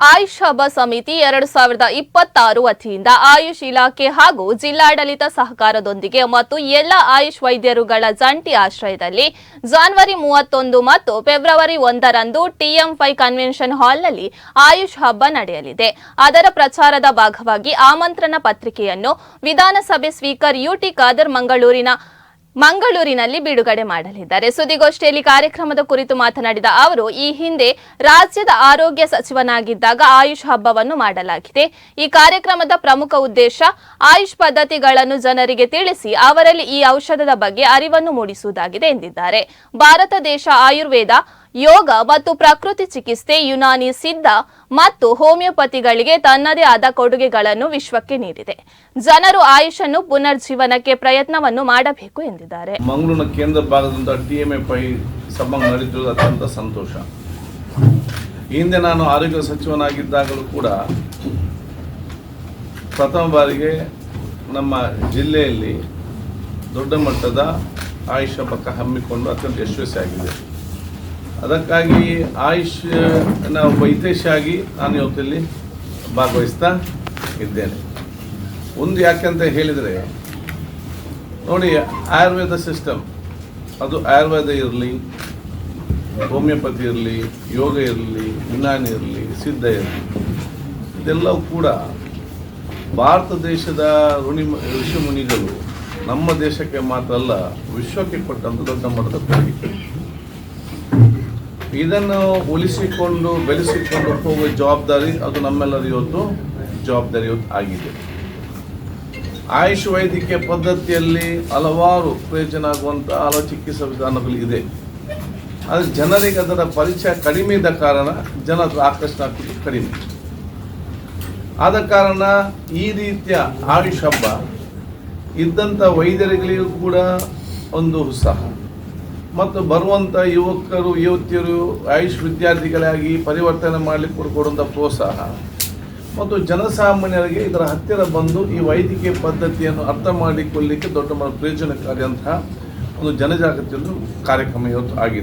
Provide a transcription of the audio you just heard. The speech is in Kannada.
ಆಯುಷ್ ಹಬ್ಬ ಸಮಿತಿ ಎರಡು ಸಾವಿರದ ಇಪ್ಪತ್ತಾರು ವತಿಯಿಂದ ಆಯುಷ್ ಇಲಾಖೆ ಹಾಗೂ ಜಿಲ್ಲಾಡಳಿತ ಸಹಕಾರದೊಂದಿಗೆ ಮತ್ತು ಎಲ್ಲ ಆಯುಷ್ ವೈದ್ಯರುಗಳ ಜಂಟಿ ಆಶ್ರಯದಲ್ಲಿ ಜಾನ್ವರಿ ಮೂವತ್ತೊಂದು ಮತ್ತು ಫೆಬ್ರವರಿ ಒಂದರಂದು ಟಿಎಂ ಫೈ ಕನ್ವೆನ್ಷನ್ ಹಾಲ್ನಲ್ಲಿ ಆಯುಷ್ ಹಬ್ಬ ನಡೆಯಲಿದೆ. ಅದರ ಪ್ರಚಾರದ ಭಾಗವಾಗಿ ಆಮಂತ್ರಣ ಪತ್ರಿಕೆಯನ್ನು ವಿಧಾನಸಭೆ ಸ್ಪೀಕರ್ ಯುಟಿ ಖಾದರ್ ಮಂಗಳೂರಿನ ಮಂಗಳೂರಿನಲ್ಲಿ ಬಿಡುಗಡೆ ಮಾಡಲಿದ್ದಾರೆ. ಸುದ್ದಿಗೋಷ್ಠಿಯಲ್ಲಿ ಕಾರ್ಯಕ್ರಮದ ಕುರಿತು ಮಾತನಾಡಿದ ಅವರು, ಈ ಹಿಂದೆ ರಾಜ್ಯದ ಆರೋಗ್ಯ ಸಚಿವನಾಗಿದ್ದಾಗ ಆಯುಷ್ ಹಬ್ಬವನ್ನು ಮಾಡಲಾಗಿದೆ. ಈ ಕಾರ್ಯಕ್ರಮದ ಪ್ರಮುಖ ಉದ್ದೇಶ ಆಯುಷ್ ಪದ್ಧತಿಗಳನ್ನು ಜನರಿಗೆ ತಿಳಿಸಿ ಅವರಲ್ಲಿ ಈ ಔಷಧದ ಬಗ್ಗೆ ಅರಿವನ್ನು ಮೂಡಿಸುವುದಾಗಿದೆ ಎಂದಿದ್ದಾರೆ. ಭಾರತ ದೇಶ ಆಯುರ್ವೇದ ಯೋಗ ಮತ್ತು ಪ್ರಕೃತಿ ಚಿಕಿತ್ಸೆ ಯುನಾನಿ ಸಿದ್ಧ ಮತ್ತು ಹೋಮಿಯೋಪತಿಗಳಿಗೆ ತನ್ನದೇ ಆದ ಕೊಡುಗೆಗಳನ್ನು ವಿಶ್ವಕ್ಕೆ ನೀಡಿದೆ. ಜನರು ಆಯುಷನ್ನು ಪುನರ್ಜೀವನಕ್ಕೆ ಪ್ರಯತ್ನವನ್ನು ಮಾಡಬೇಕು ಎಂದಿದ್ದಾರೆ. ಮಂಗಳೂರಿನ ಕೇಂದ್ರ ಭಾಗದಿಂದ ಟಿಎಂಎಫ್ಐ ಸಂಬಂಧ ನಡೆದಿರುವುದು ಅತ್ಯಂತ ಸಂತೋಷ. ಹಿಂದೆ ನಾನು ಆರೋಗ್ಯ ಸಚಿವನಾಗಿದ್ದಾಗಲೂ ಕೂಡ ಪ್ರಥಮ ಬಾರಿಗೆ ನಮ್ಮ ಜಿಲ್ಲೆಯಲ್ಲಿ ದೊಡ್ಡ ಮಟ್ಟದ ಆಯುಷ್ ಪಕ್ಕ ಹಮ್ಮಿಕೊಂಡು ಅತ್ಯಂತ ಯಶಸ್ವಿಯಾಗಿದೆ. ಅದಕ್ಕಾಗಿ ಆಯುಷ್ ನಾವು ಹಿತೈಷಿಯಾಗಿ ನಾನು ಇವತ್ತಲ್ಲಿ ಭಾಗವಹಿಸ್ತಾ ಇದ್ದೇನೆ. ಒಂದು ಯಾಕೆಂತ ಹೇಳಿದರೆ, ನೋಡಿ, ಆಯುರ್ವೇದ ಸಿಸ್ಟಮ್ ಅದು ಆಯುರ್ವೇದ ಇರಲಿ, ಹೋಮಿಯೋಪತಿ ಇರಲಿ, ಯೋಗ ಇರಲಿ ಯುನಾನಿ ಇರಲಿ, ಸಿದ್ಧ ಇರಲಿ, ಇದೆಲ್ಲವೂ ಕೂಡ ಭಾರತ ದೇಶದ ಋಣಿ, ಋಷಿ ಮುನಿಗಳು ನಮ್ಮ ದೇಶಕ್ಕೆ ಮಾತ್ರ ಅಲ್ಲ, ವಿಶ್ವಕ್ಕೆ ಕೊಟ್ಟಂತ ದೊಡ್ಡ ಮಟ್ಟದ ಕೊಡುಗೆ. ಇದನ್ನು ಉಳಿಸಿಕೊಂಡು, ಬೆಳೆಸಿಕೊಂಡು ಹೋಗುವ ಜವಾಬ್ದಾರಿ ಅದು ನಮ್ಮೆಲ್ಲರ ಇವತ್ತು ಜವಾಬ್ದಾರಿ ಆಗಿದೆ. ಆಯುಷ್ ವೈದ್ಯಕೀಯ ಪದ್ಧತಿಯಲ್ಲಿ ಹಲವಾರು ಪ್ರಯೋಜನ ಆಗುವಂಥ ಹಲವು ಚಿಕಿತ್ಸಾ ವಿಧಾನಗಳು ಇದೆ. ಆದರೆ ಜನರಿಗೆ ಅದರ ಪರಿಚಯ ಕಡಿಮೆ ಇದ್ದ ಕಾರಣ ಜನ ಆಕರ್ಷಣೆ ಆಗ್ತಿದ್ದು ಕಡಿಮೆ. ಆದ ಕಾರಣ ಈ ರೀತಿಯ ಆಯುಷ್ ಹಬ್ಬ ಇದ್ದಂಥ ವೈದ್ಯರುಗಳಿಗೂ ಕೂಡ ಒಂದು ಉತ್ಸಾಹ. ಮತ್ತು ಬರುವಂಥ ಯುವಕರು, ಯುವತಿಯರು, ಆಯುಷ್ ವಿದ್ಯಾರ್ಥಿಗಳಾಗಿ ಪರಿವರ್ತನೆ ಮಾಡಲಿಕ್ಕೆ ಕೊಡುವಂಥ ಪ್ರೋತ್ಸಾಹ. ಮತ್ತು ಜನಸಾಮಾನ್ಯರಿಗೆ ಇದರ ಹತ್ತಿರ ಬಂದು ಈ ವೈದ್ಯಕೀಯ ಪದ್ಧತಿಯನ್ನು ಅರ್ಥ ಮಾಡಿಕೊಳ್ಳಲಿಕ್ಕೆ ದೊಡ್ಡ ಪ್ರಯೋಜನಕಾರಿಯಂತಹ ಒಂದು ಜನಜಾಗೃತಿಯನ್ನು ಕಾರ್ಯಕ್ರಮ ಇವತ್ತು ಆಗಿದೆ.